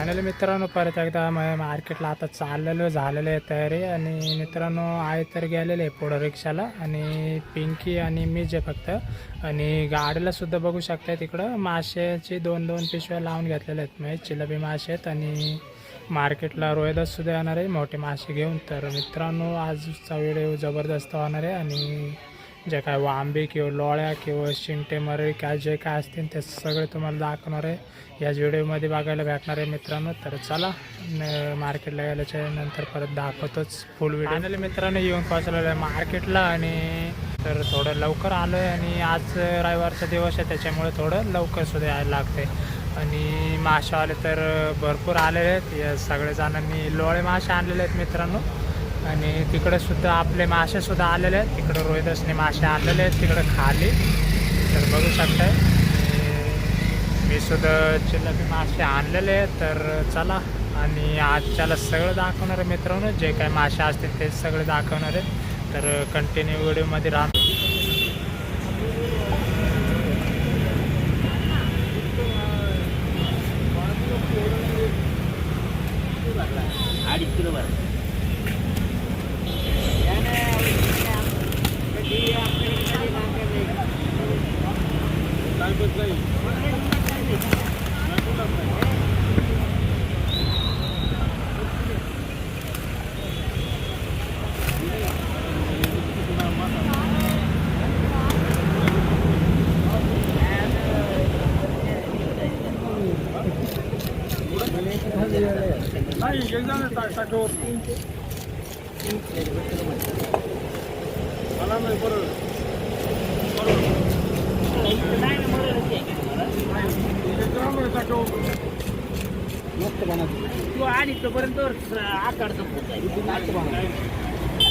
Finally मित्रांनो परत एकदा मार्केटला आता चाललेलो झालेलं आहे तयारी. आणि मित्रांनो आहे तर गेलेले आहे पुढं रिक्षाला. आणि पिंकी आणि मी जे फक्त. आणि गाडीला सुद्धा बघू शकता तिकडं. माशाची दोन दोन पिशव्या लावून घेतलेल्या आहेत. म्हणजे चिलबी मासे आहेत. आणि मार्केटला रोहिदास सुद्धा येणार आहे. मोठे मासे घेऊन. तर मित्रांनो आजचा व्हिडिओ जबरदस्त होणार आहे. आणि जे काय वांबे किंवा लोळ्या किंवा शिंगटे मरे काय जे काय असतील ते सगळे तुम्हाला दाखवणार आहे. याच व्हिडिओमध्ये बघायला भेटणार आहे मित्रांनो. तर चला मार्केटला गेल्याच्यानंतर परत दाखवतोच फुल व्हिडिओ आलेले मित्रांनो येऊन पोहोचलेलो आहे मार्केटला आणि तर थोडं लवकर आलो आहे आणि आज रविवारचा दिवस आहे त्याच्यामुळे थोडं लवकर सुद्धा यायला लागते आणि मासे आले तर भरपूर आलेले आहेत. या सगळे जणांनी लोळे मासे आणलेले आहेत मित्रांनो. आणि तिकडे सुद्धा आपले मासेसुद्धा आलेले आहेत. तिकडं रोहिदासने मासे आणलेले आहेत तिकडं खाली. तर बघू शकताय. मी सुद्धा चिल्लपी मासे आणलेले तर चला आणि आजच्याला सगळं दाखवणार आहे मित्रांनो. जे काय मासे असतील ते सगळे दाखवणार आहे तर कंटिन्यू व्हिडिओमध्ये राहतो अडीच किलो भर. Aí, ganhando, tá, tá, tá, तू अडीच पर्यंत आकार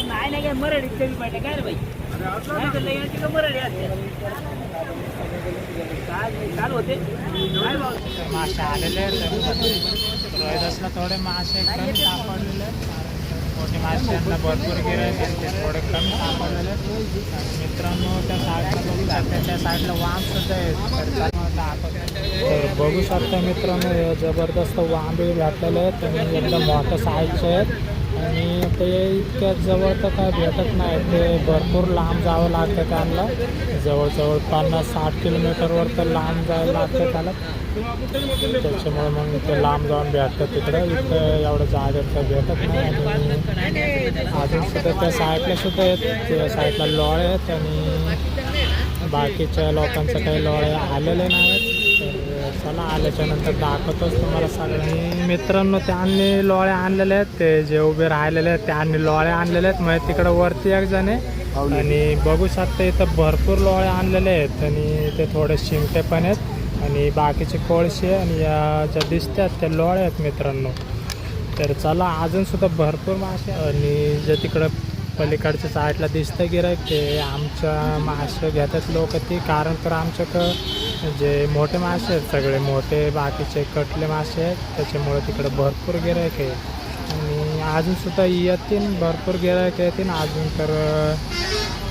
नाही नाही काय मराठी कमी पाहिजे काय रे बाई? याची का मराठी असते. होते. काय भाव? मासे आलेले रोहिदासला थोडे मासे सापडलेले मोठे मासे भरपूर गिरायक ते थोडे कमी मित्रांनो त्या साईडला बघू शकता त्या साईडला वाम सुद्धा तर बघू शकता मित्रांनो जबरदस्त वांबे घातलेले आहेत त्यांनी एकदम मोठ्या साईजचे आहेत. आणि ते इतक्या जवळ तर काय भेटत नाही ते भरपूर लांब जावं लागतं त्यांना. जवळजवळ पन्नास साठ किलोमीटरवर तर लांब जायला लागतं त्याला. त्याच्यामुळे मग ते लांब जाऊन भेटतं तिकडं. इथं एवढं जागेत तर भेटत नाही. आणि अजून सुद्धा त्या साईडला सुद्धा आहेत त्या साईडला लॉळ आहेत आणि बाकीच्या लोकांचं काही लॉळे आलेले नाहीत. तर चला आल्याच्यानंतर दाखवतोच तुम्हाला सगळ्यांनी. मित्रांनो त्यांनी लोळे आणलेले आहेत. ते जे उभे राहिलेले आहेत त्यांनी लोळे आणलेले आहेत. म्हणजे तिकडं वरती एक जण आहे. आणि बघू शकता इथं भरपूर लोळे आणलेले आहेत. आणि ते थोडे शिंगटे पण आहेत. आणि बाकीचे कोळशे आणि या ज्या दिसतात त्या लोळे आहेत मित्रांनो. तर चला अजून सुद्धा भरपूर मासे आणि जे तिकडं पलीकडच्या साईडला दिसतं गिरायक ते आमच्या मासे घेतात लोक. ती कारण तर आमच्याकडं जे मोठे मासे आहेत सगळे मोठे बाकीचे कटले मासे आहेत त्याच्यामुळे तिकडं भरपूर गिरायक आहे. आणि अजूनसुद्धा येतील भरपूर गिरायक येतील अजून तर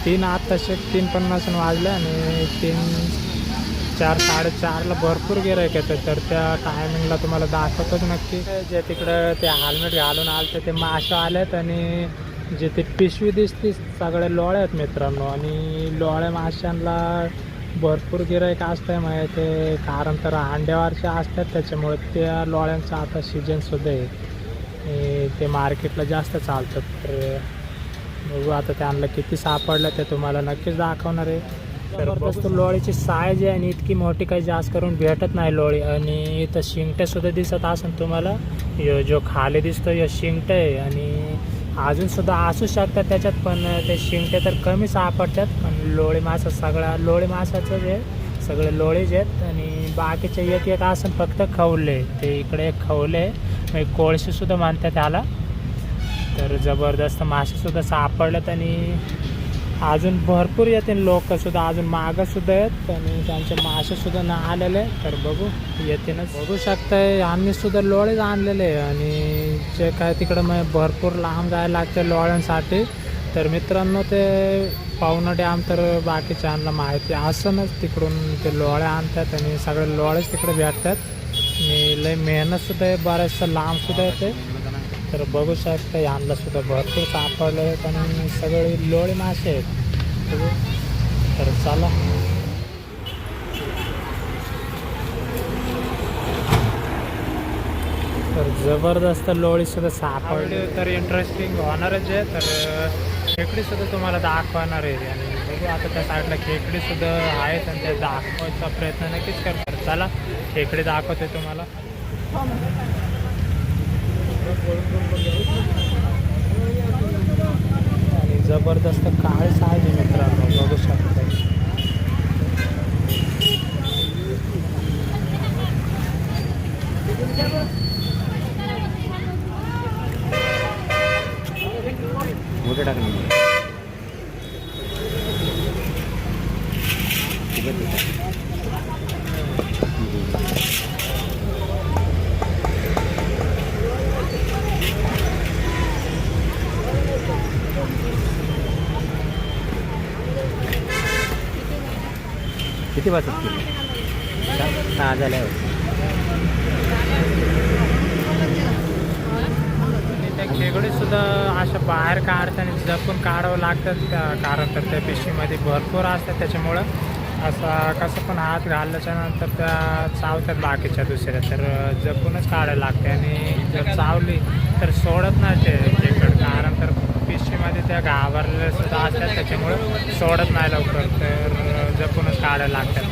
तीन आत्ताशे तीन पन्नास वाजले आणि तीन चार साडेचारला भरपूर गिरायक येतात तर त्या टायमिंगला तुम्हाला दाखवतोच नक्की. जे तिकडं ते हेल्मेट घालून आलं ते मासे आलेत आणि जे ते पिशवी दिसते सगळे लोळे आहेत मित्रांनो. आणि लोळे माशांना भरपूर गिरायक असतं माहीत ते कारण तर अंड्यावरचे असतात त्याच्यामुळे त्या लोळ्यांचा आता सीजनसुद्धा आहे. आणि ते मार्केटला जास्त चालतं. तर बघू आता त्यांना किती सापडलं ते तुम्हाला नक्कीच दाखवणार आहे. तर बघतो लोळीची साईज आहे आणि इतकी मोठी काही जास्त करून भेटत नाही लोळी. आणि इथं शिंगट्यासुद्धा दिसत असेल तुम्हाला. यो जो खाली दिसतो हे शिंगटे आहे. आणि अजूनसुद्धा असू शकतात त्याच्यात पण ते शिंगटे तर कमी सापडतात. पण लोळी मासा सगळा लोळी मासाचं जे सगळे लोळीच आहेत आणि बाकीचे एक एक आसन फक्त खवले. ते इकडे खवले म्हणजे कोळशे सुद्धा त्याला तर जबरदस्त मासेसुद्धा सापडलेत आणि अजून भरपूर येतील लोक सुद्धा अजून मागंसुद्धा आहेत आणि त्यांचे मासे सुद्धा ना आलेले तर बघू येतीलच. बघू शकताय आम्ही सुद्धा लोळेच आणलेले आणि जे काय तिकडं मग भरपूर लांब जायला लागते लोळ्यांसाठी. तर मित्रांनो ते पावना डॅम तर बाकीच्यांना माहिती असंच तिकडून ते लोळे आणतात आणि सगळे लोळेच तिकडे भेटतात. आणि लय मेहनत सुद्धा आहे बऱ्याचशा लांब सुद्धा येते तर बघू शकता यांना सुद्धा भरपूर सापडले आहेत आणि सगळे लोळे मासे आहेत. तर चला. तर जबरदस्त लोळी सुद्धा सापडली. तर इंटरेस्टिंग होणारच आहे. तर खेकडी सुद्धा तुम्हाला दाखवणार आहे. आणि बघू आता त्या साईडला खेकडी सुद्धा आहेत आणि त्या दाखवायचा प्रयत्न नक्कीच करणार चला खेकडी दाखवते तुम्हाला. आणि जबरदस्त काळ साहेब आहे मित्रांनो बघू शकता मोठे टाक ना किती वाजत सहा झाल्यावर आणि त्या सुद्धा अशा बाहेर काढताना जपून काढावं लागतात त्या कारण तर त्या पिशवीमध्ये भरपूर असतात त्याच्यामुळं. असा कसं पण हात घालल्याच्या नंतर त्या चावतात बाकीच्या दुसऱ्या. तर जपूनच काढायला लागते. आणि जर चावली तर सोडत नाही ते खेकड कारण तर पिशवीमध्ये त्या घाबरलेल्या सुद्धा असतात. त्याच्यामुळं सोडत नाही लवकर. तर जपूनच काढायला लागतात.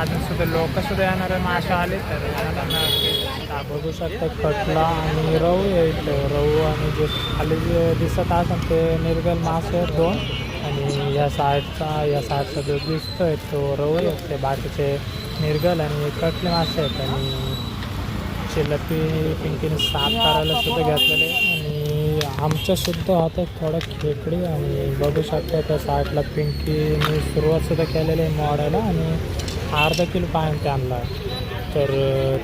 अजून सुद्धा लोक सुद्धा येणारे मासे आले तर बघू शकता कटला आणि रहू येईल रहू आणि जे खाली जे दिसत असेल ते निर्गल मासे आहेत दोन. आणि या साईडचा या साईडचा जो दिसतो आहे तो रहू आहे. ते बाकीचे निर्गल आणि कटले मासे आहेत. आणि चिलपी पिंकीने साफ करायला सुद्धा घेतलेले आमच्यासुद्धा आमच्या सुद्धा होत्या थोडं खेकडी आणि बघू शकता त्या साईडला पिंकीने सुरुवात सुद्धा केलेली आहे मोडायला आणि अर्धा किलो पाण्यात आणला. तर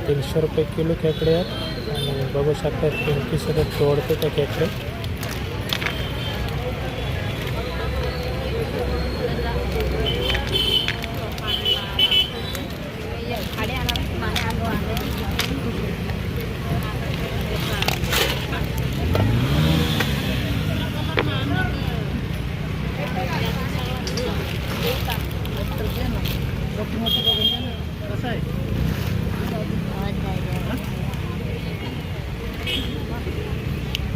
तीनशे रुपये किलो खेकडे आहेत. आणि बघू शकता पिंकीसुद्धा तोडते त्या खेकडे. कसं आहे?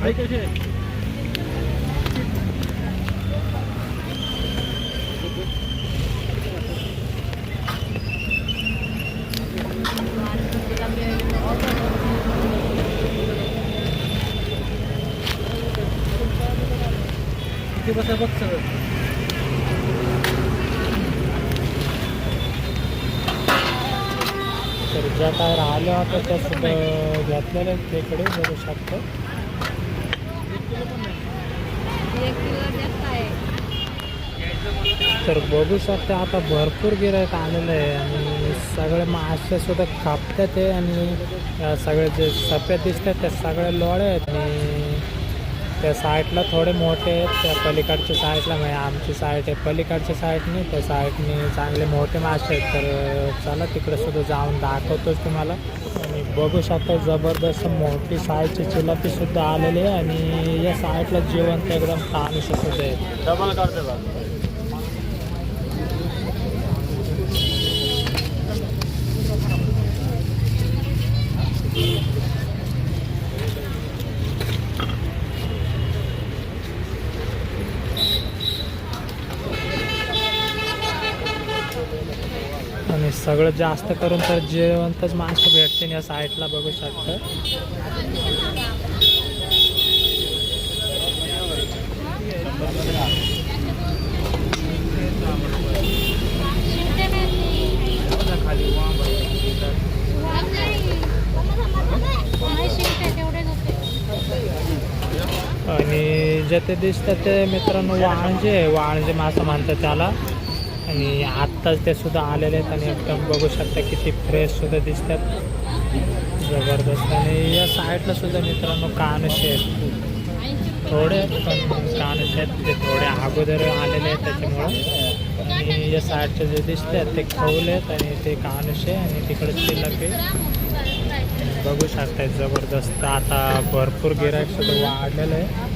आई कशी आहे किती बसा बघ सगळं तर ज्या काय राहिल्या होत्या त्या सुद्धा घेतलेल्या आहेत बघू शकतो तर बघू शकता आता भरपूर गिरायक आलेलं आहे आणि सगळे मासे सुद्धा कापतात आहे आणि सगळे जे सप्या दिसतात त्या सगळ्या लोळ्या आहेत आणि त्या साईडला थोडे मोठे आहेत. त्या पलीकडच्या साईडला म्हणजे आमची साईड आहे. पलीकडच्या साईडने त्या साईडने चांगले मोठे मासे आहेत. तर चला तिकडे सुद्धा जाऊन दाखवतोच तुम्हाला. आणि बघू शकता जबरदस्त मोठी साईजची चिलापी सुद्धा आलेली आहे. आणि या साईडला जिवंत एकदम तानुष सुद्धा आहे डबल करते सगळं जास्त करून तर जेवणतच मासे भेटतील या साईडला बघू शकतं. आणि जे ते दिसतं ते मित्रांनो वाळजे वाळजे मासं मासा म्हणतात त्याला. आणि आत्ताच ते सुद्धा आलेले आहेत आणि एकदम बघू शकता किती फ्रेश सुद्धा दिसतात. जबरदस्त. आणि या साईडला सुद्धा मित्रांनो कानशे आहेत. थोडे पण कानसे आहेत. ते थोडे अगोदर आलेले आहेत त्याच्यामुळं. आणि या साईडचे जे दिसतात ते खवले आहेत आणि ते कानसे आणि तिकडे चिलके बघू शकताय जबरदस्त. आता भरपूर गिराईक सुद्धा वाढलेलं आहे.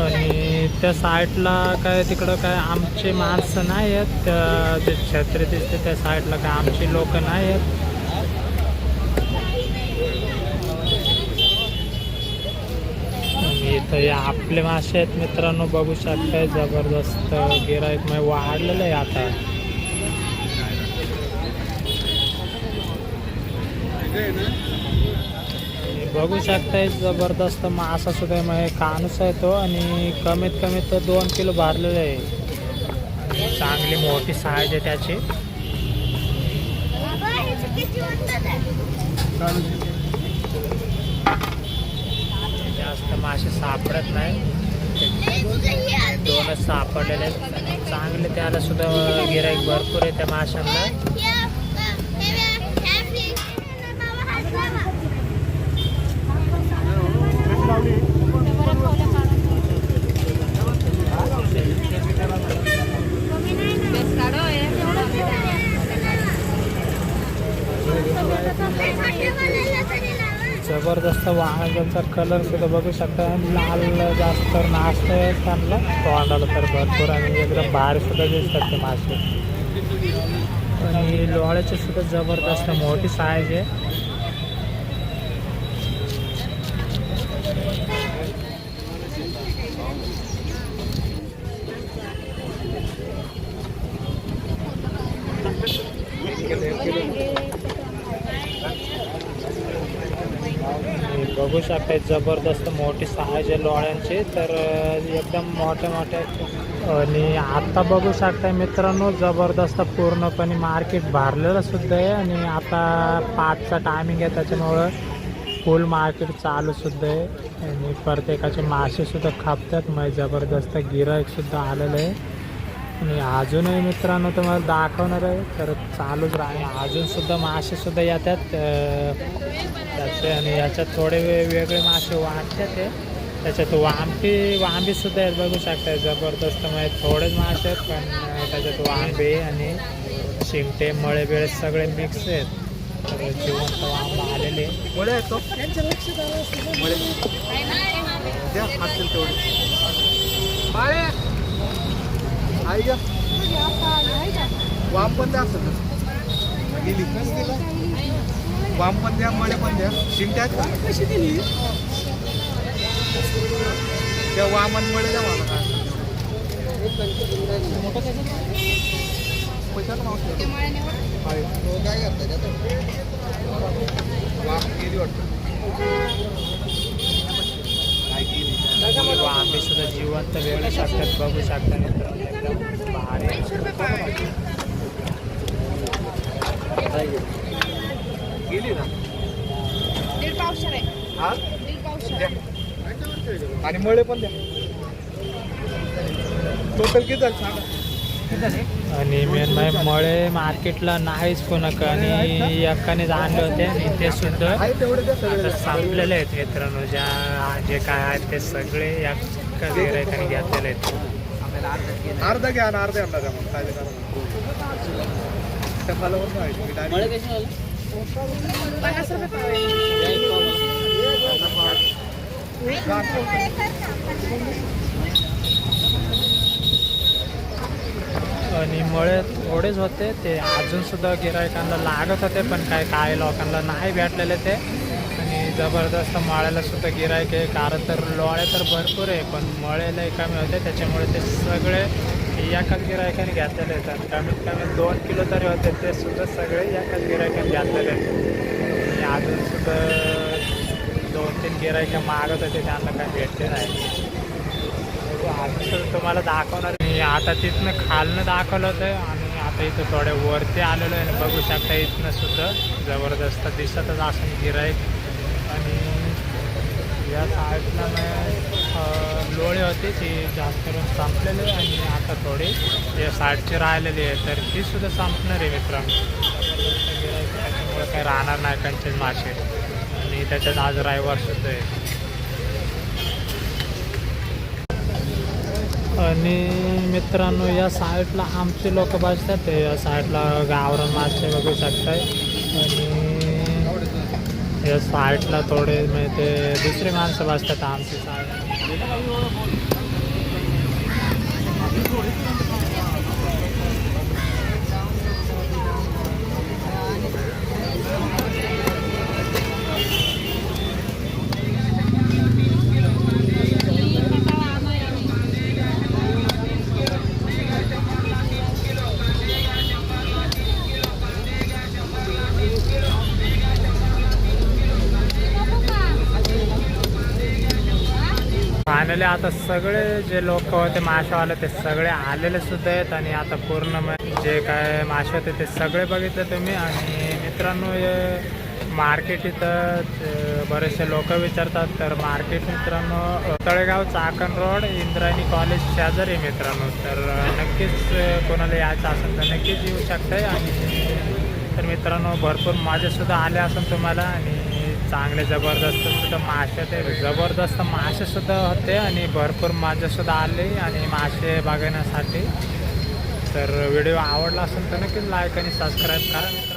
आणि त्या साईडला काय तिकडं काय आमचे माणसं नाही आहेत त्या जे छत्री दिसते त्या साईडला काय आमची लोक नाही आहेत. आणि इथं हे आपले मासे आहेत मित्रांनो बघू शकताय जबरदस्त गिराईक म्हणजे वाढलेलं आहे आता. बघू शकताय जबरदस्त मासा सुद्धा आहे. म्हणजे कानूस आहे तो आणि कमीत कमी तर दोन किलो भरलेलं आहे. चांगली मोठी साईज आहे त्याची. जास्त मासे सापडत नाही. दोनच सापडलेले आहेत. चांगले त्याला सुद्धा गिराईक भरपूर आहे त्या माशांना. मस्त वाहनांचा कलर सुद्धा बघू शकता. लाल जास्त नाचत आहे त्यांना. तोंडाला तर भरपूर आणि एकदम बाहेर सुद्धा दिसतात ते मासे. आणि लोळ्याची सुद्धा जबरदस्त मोठी साईज आहे. बघू शकता जबरदस्त मोठी साईज आहे लोळ्यांची. तर एकदम मोठ्या मोठ्या आणि आता बघू शकताय मित्रांनो जबरदस्त पूर्णपणे मार्केट भरलेलं सुद्धा आहे. आणि आता पाचचा टायमिंग आहे त्याच्यामुळं फुल मार्केट चालू सुद्धा आहे. आणि प्रत्येकाचे मासे सुद्धा खापतात. मग जबरदस्त गिराईक सुद्धा आलेलं आहे. आणि अजूनही मित्रांनो तुम्हाला दाखवणार आहे तर चालूच राहील अजूनसुद्धा मासेसुद्धा येतात त्याचे आणि याच्यात थोडे वे वेगळे मासे वाटतात ते. त्याच्यात वांबी वांबीसुद्धा आहेत बघू शकता. जबरदस्त म्हणजे थोडेच मासे आहेत पण त्याच्यात वांबे आणि शिंगटे मळे बिळे सगळे मिक्स आहेत. तर जिवंत वांब आलेले. तेवढे आई का? वाम पण द्या असेल दिली. वाम पण द्या मळे पण द्या. का? कशी दिली? त्या वामन मळे द्या मला. काय आहे. वाम गेली वाटतं. गेली सुद्धा जिवंत वेगळे शकतात बघू शकता मित्रांनो एकदम भारी गेली ना? दीड पावशर आहे. हा? दीड पावशर द्या. आणि मळे पण द्या. टोटल किती झालं? सांगा आणि मेन म्हणजे मळे मार्केटला नाहीच कोणाक आणि एकानेच आणले होते आणि ते सुद्धा आहे तेवढे द्या आता सगळे संपलेले आहेत मित्रांनो ज्या जे काय आहेत ते सगळे गिरायकाने घेतलेले आहेत. अर्धा घ्या आणि अर्धा आणला द्या मग. काय देणार त्या फळावर नाही मी direct- पन्नास रुपये आणि मळे थोडेच होते ते अजून सुद्धा गिरायकांना लागत होते पण काय काय लोकांना नाही भेटलेले ते. आणि जबरदस्त मळ्याला सुद्धा गिरायक आहे कारण तर लोळे तर भरपूर आहे पण मळेला कमी होते त्याच्यामुळे ते सगळे एकाच गिरायकाने घेतलेले आहेत आणि कमीत कमी दोन किलो तरी होते. ते सुद्धा सगळे एकाच गिरायकाने घेतलेले आहेत आणि अजून सुद्धा दोन तीन गिरायकं मागत होते. त्यांना काही भेटले नाही. आता तर तुम्हाला दाखवणार. मी आता तिथनं खालनं दाखवलं होतं. आणि आता इथं थोड्या वरती आलेलो आहे. आणि बघू शकता इथनं सुद्धा जबरदस्त दिसतच असं गिरायक या साईडला मग लोळे होते ती जास्त करून संपलेले आणि आता थोडी या साईडचे राहिलेली आहे तर ती सुद्धा संपणार आहे मित्रांनो. त्याच्यामुळे काही राहणार नाही त्यांचे मासे. आणि त्याच्यात आज रविवार सुद्धा आहे. आणि मित्रांनो या साईडला आमचे लोक बसतात ते या साईडला गावरान मासे बघू शकताय आणि या साईडला थोडे म्हणजे ते दुसरे माणसं बसतात आमची. साईड फायनली आता सगळे जे लोक होते माशावाले ते सगळे आलेले सुद्धा आहेत आणि आता पूर्ण जे काय मासे होते ते सगळे बघितले तुम्ही. आणि मित्रांनो हे मार्केट इथं बरेचसे लोक विचारतात. तर मार्केट मित्रांनो तळेगाव चाकण रोड इंद्रायणी कॉलेज शेजारी मित्रांनो. तर नक्कीच कोणाला यायचं असेल तर नक्कीच येऊ शकताय. आणि तर मित्रांनो भरपूर माझेसुद्धा आले असेल तुम्हाला. आणि चांगले जबरदस्त सुद्धा मासे ते जबरदस्त मासेसुद्धा होते आणि भरपूर मासेसुद्धा आले आणि मासे बघण्यासाठी. तर व्हिडिओ आवडला असेल तर नक्कीच लाईक आणि सबस्क्राईब करा.